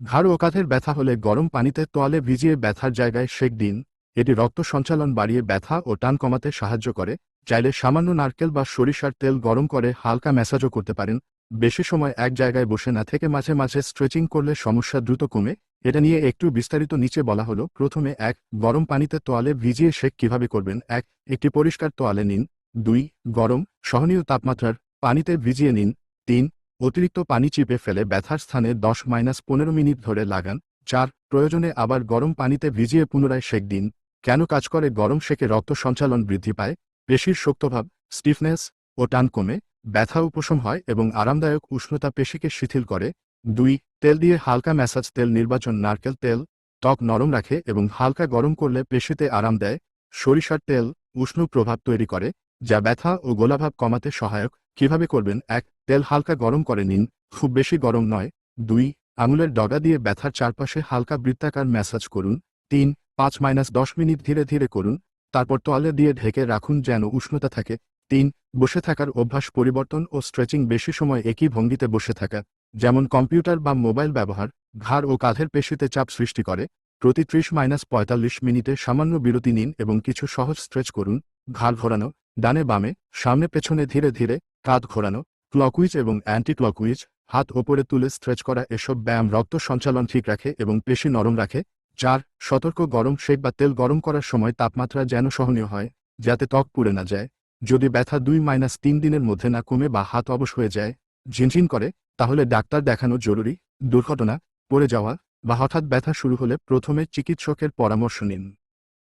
ঘাড় ও কাঁধের ব্যথা হলে গরম পানিতে তোয়ালে ভিজিয়ে ব্যথার জায়গায় সেক দিন। এটি রক্ত সঞ্চালন বাড়িয়ে ব্যথা ও টান কমাতে সাহায্য করে। চাইলে সামান্য নারকেল বা সরিষার তেল গরম করে হালকা ম্যাসাজও করতে পারেন। বেশি সময় এক জায়গায় বসে না থেকে মাঝে মাঝে স্ট্রেচিং করলে সমস্যা দ্রুত কমে। এটা নিয়ে একটু বিস্তারিত নিচে বলা হলো। প্রথমে এক, গরম পানিতে তোয়ালে ভিজিয়ে শেক কীভাবে করবেন? এক, একটি পরিষ্কার তোয়ালে নিন। দুই, গরম, সহনীয় তাপমাত্রার পানিতে ভিজিয়ে নিন। তিন অতিরিক্ত পানি চিপে ফেলে ব্যথার স্থানে দশ মাইনাস পনেরো মিনিট ধরে লাগান, চার, প্রয়োজনে আবার গরম পানিতে ভিজিয়ে পুনরায় সেক দিন। কেন কাজ করে গরম সেকে রক্ত সঞ্চালন বৃদ্ধি পায়? পেশির শক্তভাব স্টিফনেস ও টান কমে, ব্যথা উপশম হয় এবং আরামদায়ক উষ্ণতা পেশিকে শিথিল করে। দুই, তেল দিয়ে হালকা ম্যাসাজ, তেল নির্বাচন, নারকেল তেল, ত্বক নরম রাখে এবং হালকা গরম করলে পেশিতে আরাম দেয়। সরিষার তেল উষ্ণ প্রভাব তৈরি করে, যা ব্যথা ও গোলাভাব কমাতে সহায়ক। কীভাবে করবেন? এক, তেল হালকা গরম করে নিন। খুব বেশি গরম নয়। দুই, আঙুলের ডগা দিয়ে ব্যথার চারপাশে হালকা বৃত্তাকার ম্যাসাজ করুন। তিন, পাঁচ মাইনাস দশ মিনিট ধীরে ধীরে করুন। তারপর তোয়ালে দিয়ে ঢেকে রাখুন যেন উষ্ণতা থাকে। তিন, বসে থাকার অভ্যাস পরিবর্তন ও স্ট্রেচিং বেশি সময় একই ভঙ্গিতে বসে থাকা। যেমন কম্পিউটার বা মোবাইল ব্যবহার, ঘাড় ও কাঁধের পেশিতে চাপ সৃষ্টি করে। প্রতি ত্রিশ মাইনাস পঁয়তাল্লিশ মিনিটে সামান্য বিরতি নিন এবং কিছু সহজ স্ট্রেচ করুন। ঘাড় ঘোরানো, ডানে বামে, সামনে পেছনে ধীরে ধীরে কাঁধ ঘোরানো ক্লকুইজ এবং অ্যান্টি ক্লকুইজ হাত ওপরে তুলে স্ট্রেচ করা এসব ব্যায়াম রক্ত সঞ্চালন ঠিক রাখে এবং পেশি নরম রাখে। চার, সতর্ক গরম শেক বা তেল গরম করার সময় তাপমাত্রা যেন সহনীয় হয়, যাতে ত্বক পুড়ে না যায়। যদি ব্যথা দুই মাইনাস তিন দিনের মধ্যে না কমে বা হাত অবশ হয়ে যায়, ঝিনঝিন করে, তাহলে ডাক্তার দেখানো জরুরি। দুর্ঘটনা, পড়ে যাওয়া বা হঠাৎ ব্যথা শুরু হলে প্রথমে চিকিৎসকের পরামর্শ নিন।